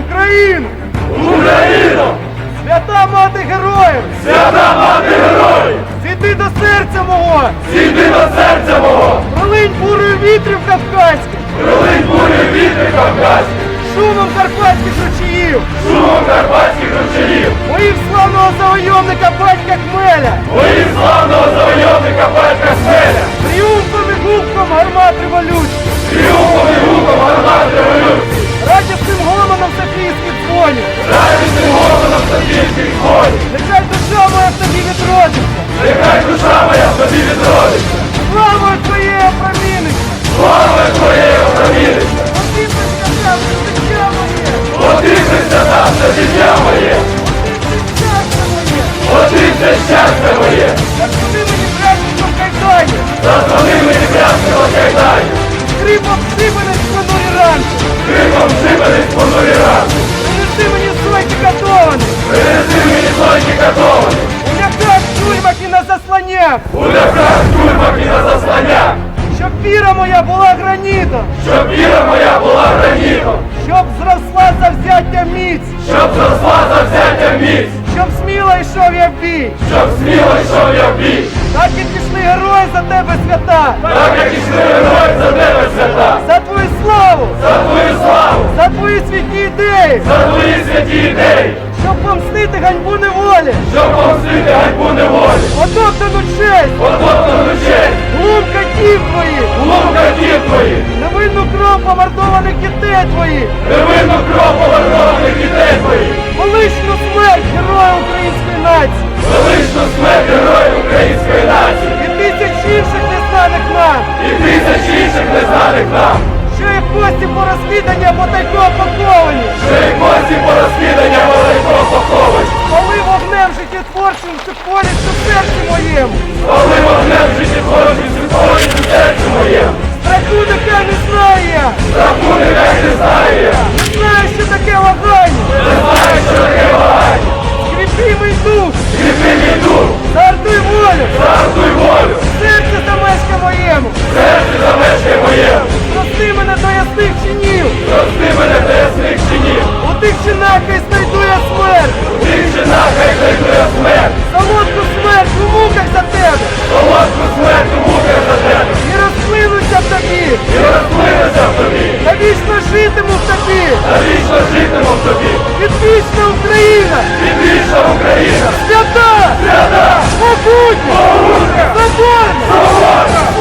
Україну! Україно! Свята мати героїв! Свята мати героїв! Зійди до серця мого! Зійди до серця мого! Пролинь бурою вітрів кавказьких! Пролинь бурі вітри кавказьких! Шумом карпатських ручаїв! Шумом карпатських ручаїв! Моїх славного завойовника батька Хмеля! Моїм славного завойовника батька Смеля! Тріумфом і гуком гармат революції! Тріумфом і гуком гармат революції! Радісним гомоном Софійських дзвонів! Радісним голосом Софійських дзвонів! Нехай душа моя в тобі відродиться! Нехай душа моя в тобі відродиться! Славою твоєю проміниться! Слава Твоєї опроміниться! Одіпнеться там життя моє! Одивися там за життя моє! Одіпнеться щастя моє! Одився щастя моє! Моя була гранітом! Щоб віра моя була гранітом! Щоб зросла завзяття міць! Щоб зросла завзяття міць! Щоб сміло йшов я в бій! Щоб сміло йшов я в бій! Так і пішли герої за тебе свята! Так як ішли герої за тебе свята! За твою славу! За твою славу! За твої святі ідеї! За твої святі ідеї! Щоб помстити ганьбу неволі! Щоб помстити ганьбу неволі! Отоптану честь! Дітей твоїх! Невинну кров повернованих дітей твоїх! Величну смерть героя української нації! Величну смерть героїв української нації! І тисяч інших незнаних нам! І тисяч інших незнаних нам! Що їх кості по розслідання або тайко паковані! Що й кості по розкидання великого поховать! Коли вогнем життєтворчим ти поряд вічно житиму в тобі! Навічно житиму в тобі! Відвічна Україна! Відвічна Україна! Свята! Свята! побудь! Могутня! Соборна! Соборна!